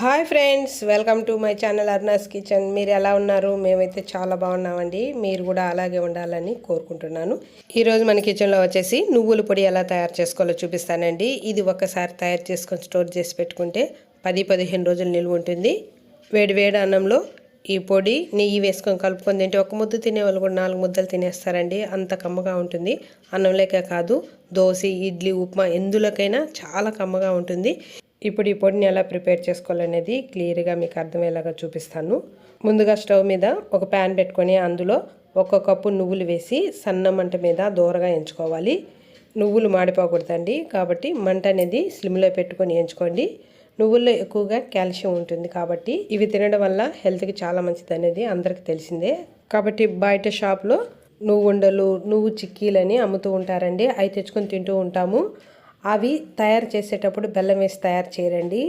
Hi friends welcome to my channel Arna's kitchen. మీరు ఎలా ఉన్నారు? మేమైతే చాలా బాగున్నామండి. మీరు కూడా అలాగే ఉండాలని కోరుకుంటున్నాను. ఈరోజు మన కిచెన్లో వచ్చేసి నువ్వుల పొడి ఎలా తయారు చేసుకోవాలో చూపిస్తానండి. ఇది ఒక్కసారి తయారు చేసుకొని స్టోర్ చేసి పెట్టుకుంటే పది పదిహేను రోజులు నిల్వ ఉంటుంది. వేడి వేడి అన్నంలో ఈ పొడి నెయ్యి వేసుకొని కలుపుకొని తింటే ఒక ముద్ద తినే వాళ్ళు కూడా నాలుగు ముద్దలు తినేస్తారండి. అంత కమ్మగా ఉంటుంది. అన్నంలేకే కాదు దోశ ఇడ్లీ ఉప్మా ఎందులోకైనా చాలా కమ్మగా ఉంటుంది. ఇప్పుడు ఈ పొడిని ఎలా ప్రిపేర్ చేసుకోవాలనేది క్లియర్గా మీకు అర్థమయ్యేలాగా చూపిస్తాను. ముందుగా స్టవ్ మీద ఒక ప్యాన్ పెట్టుకొని అందులో ఒక కప్పు నువ్వులు వేసి సన్న మంట మీద దూరగా ఎంచుకోవాలి. నువ్వులు మాడిపోకూడదండి కాబట్టి మంట అనేది స్లిమ్లో పెట్టుకొని ఎంచుకోండి. నువ్వుల్లో ఎక్కువగా కాల్షియం ఉంటుంది కాబట్టి ఇవి తినడం వల్ల హెల్త్కి చాలా మంచిది అనేది అందరికి తెలిసిందే. కాబట్టి బయట షాప్లో నువ్వు ఉండలు నువ్వు చిక్కీలని అమ్ముతూ ఉంటారండి. అవి తెచ్చుకొని తింటూ ఉంటాము. అవి తయారు చేసేటప్పుడు బెల్లం వేసి తయారు చేయరండి.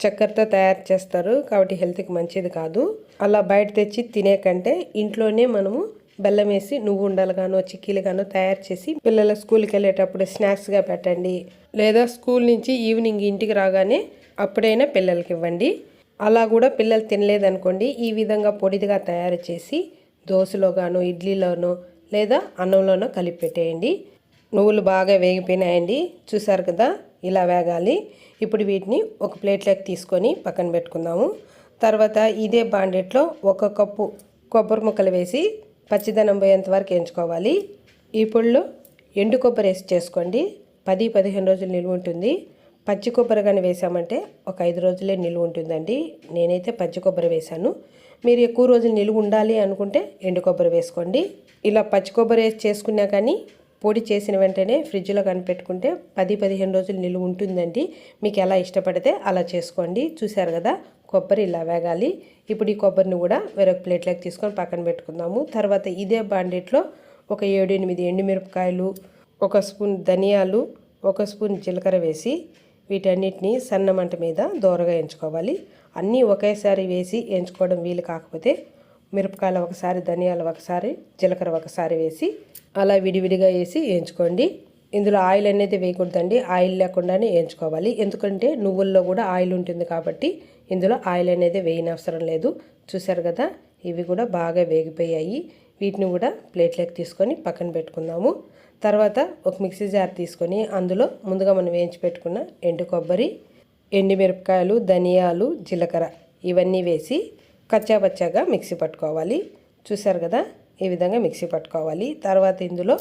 చక్కెరతో తయారు చేస్తారు కాబట్టి హెల్త్కి మంచిది కాదు. అలా బయట తెచ్చి తినే కంటే ఇంట్లోనే మనము బెల్లం వేసి నువ్వు ఉండలుగానో చిక్కీలుగానో తయారు చేసి పిల్లల స్కూల్కి వెళ్ళేటప్పుడు స్నాక్స్గా పెట్టండి. లేదా స్కూల్ నుంచి ఈవినింగ్ ఇంటికి రాగానే అప్పుడైనా పిల్లలకి ఇవ్వండి. అలా కూడా పిల్లలు తినలేదనుకోండి. ఈ విధంగా పొడిదిగా తయారు చేసి దోశలో గాను ఇడ్లీలోనో లేదా అన్నంలోనో కలిపి పెట్టేయండి. నువ్వులు బాగా వేగిపోయినాయండి. చూసారు కదా? ఇలా వేగాలి. ఇప్పుడు వీటిని ఒక ప్లేట్లోకి తీసుకొని పక్కన పెట్టుకుందాము. తర్వాత ఇదే బాండెట్లో ఒక కప్పు కొబ్బరి ముక్కలు వేసి పచ్చిదనం పోయేంత వరకు ఎంచుకోవాలి ఈ పొడిలో ఎండు కొబ్బరి వేసి చేసుకోండి. పది పదిహేను రోజులు నిలువ ఉంటుంది. పచ్చి కొబ్బరి కానీ వేసామంటే ఒక ఐదు రోజులే నిలువ ఉంటుందండి. నేనైతే పచ్చి కొబ్బరి వేశాను. మీరు ఎక్కువ రోజులు నిలువ ఉండాలి అనుకుంటే ఎండు కొబ్బరి వేసుకోండి. ఇలా పచ్చి కొబ్బరి వేసి చేసుకున్నా కానీ పొడి చేసిన వెంటనే ఫ్రిడ్జ్లో కనిపెట్టుకుంటే పది పదిహేను రోజులు నిలువ ఉంటుందండి. మీకు ఎలా ఇష్టపడితే అలా చేసుకోండి. చూశారు కదా కొబ్బరి ఇలా వేగాలి. ఇప్పుడు ఈ కొబ్బరిని కూడా వేరొక ప్లేట్లోకి తీసుకొని పక్కన పెట్టుకుందాము. తర్వాత ఇదే బాండెట్లో ఒక ఏడు ఎనిమిది ఎండుమిరపకాయలు ఒక స్పూన్ ధనియాలు ఒక స్పూన్ జీలకర్ర వేసి వీటన్నిటిని సన్న మంట మీద దోరగా ఎంచుకోవాలి. అన్నీ ఒకేసారి వేసి ఎంచుకోవడం వీలు కాకపోతే మిరపకాయలు ఒకసారి ధనియాలు ఒకసారి జీలకర్ర ఒకసారి వేసి అలా విడివిడిగా వేసి వేయించుకోండి. ఇందులో ఆయిల్ అనేది వేయకూడదండి. ఆయిల్ లేకుండానే వేయించుకోవాలి. ఎందుకంటే నువ్వుల్లో కూడా ఆయిల్ ఉంటుంది కాబట్టి ఇందులో ఆయిల్ అనేది వేయనవసరం లేదు. చూసారు కదా? ఇవి కూడా బాగా వేగిపోయాయి. వీటిని కూడా ప్లేట్లోకి తీసుకొని పక్కన పెట్టుకుందాము. తర్వాత ఒక మిక్సీ జార్ తీసుకొని అందులో ముందుగా మనం వేయించి పెట్టుకున్న ఎండు కొబ్బరి ఎండుమిరపకాయలు ధనియాలు జీలకర్ర ఇవన్నీ వేసి కచ్చాపచ్చాగా మిక్సీ పట్టుకోవాలి. చూసారు కదా? ఈ విధంగా మిక్సీ పట్టుకోవాలి. తర్వాత ఇందులో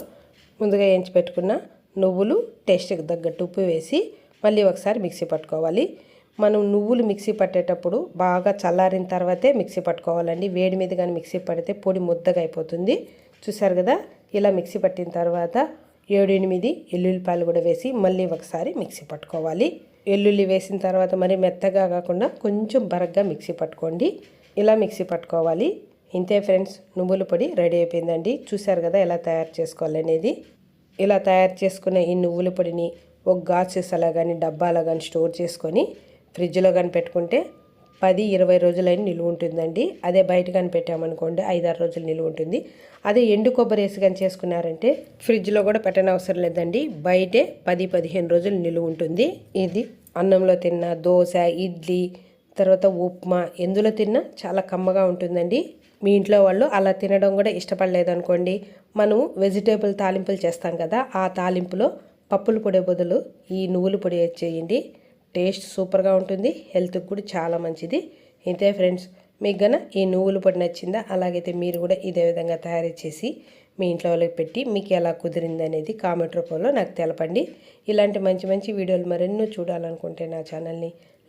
ముందుగా వేయించి పెట్టుకున్న నువ్వులు టేస్ట్కి తగ్గట్టు ఉప్పు వేసి మళ్ళీ ఒకసారి మిక్సీ పట్టుకోవాలి. మనం నువ్వులు మిక్సీ పట్టేటప్పుడు బాగా చల్లారిన తర్వాతే మిక్సీ పట్టుకోవాలండి. వేడి మీద కానీ మిక్సీ పడితే పొడి ముద్దగా అయిపోతుంది. చూసారు కదా? ఇలా మిక్సీ పట్టిన తర్వాత ఏడు ఎనిమిది ఎల్లుల్లిపాయలు కూడా వేసి మళ్ళీ ఒకసారి మిక్సీ పట్టుకోవాలి. ఎల్లుల్లి వేసిన తర్వాత మరి మెత్తగా కాకుండా కొంచెం బరగ్గా మిక్సీ పట్టుకోండి. ఇలా మిక్సీ పట్టుకోవాలి. ఇంతే ఫ్రెండ్స్ నువ్వుల పొడి రెడీ అయిపోయిందండి. చూశారు కదా ఎలా తయారు చేసుకోవాలనేది. ఇలా తయారు చేసుకున్న ఈ నువ్వుల పొడిని ఒక గాజెస్ అలా కానీ డబ్బాలో కానీ స్టోర్ చేసుకొని ఫ్రిడ్జ్లో కానీ పెట్టుకుంటే పది ఇరవై రోజులైన నిలువ ఉంటుందండి. అదే బయట కానీ పెట్టామనుకోండి ఐదారు రోజులు నిలువ ఉంటుంది. అదే ఎండు కొబ్బరి వేసి కానీ చేసుకున్నారంటే ఫ్రిడ్జ్లో కూడా పెట్టనవసరం లేదండి. బయటే పది పదిహేను రోజులు నిలువ ఉంటుంది. ఇది అన్నంలో తిన్న దోశ ఇడ్లీ తర్వాత ఉప్మా ఎందులో తిన్నా చాలా కమ్మగా ఉంటుందండి. మీ ఇంట్లో వాళ్ళు అలా తినడం కూడా ఇష్టపడలేదు అనుకోండి. మనం వెజిటేబుల్ తాలింపులు చేస్తాం కదా ఆ తాలింపులో పప్పుల పొడి బదులు ఈ నువ్వుల పొడి చేయండి. టేస్ట్ సూపర్గా ఉంటుంది హెల్త్కి కూడా చాలా మంచిది. ఇంతే ఫ్రెండ్స్ మీకు గన ఈ నువ్వుల పొడి నచ్చిందా అలాగైతే మీరు కూడా ఇదే విధంగా తయారు చేసి మీ ఇంట్లో వాళ్ళకి పెట్టి మీకు ఎలా కుదిరింది అనేది కామెంట్ రూపంలో నాకు తెలపండి. ఇలాంటి మంచి మంచి వీడియోలు మరెన్నో చూడాలనుకుంటే నా ఛానల్ని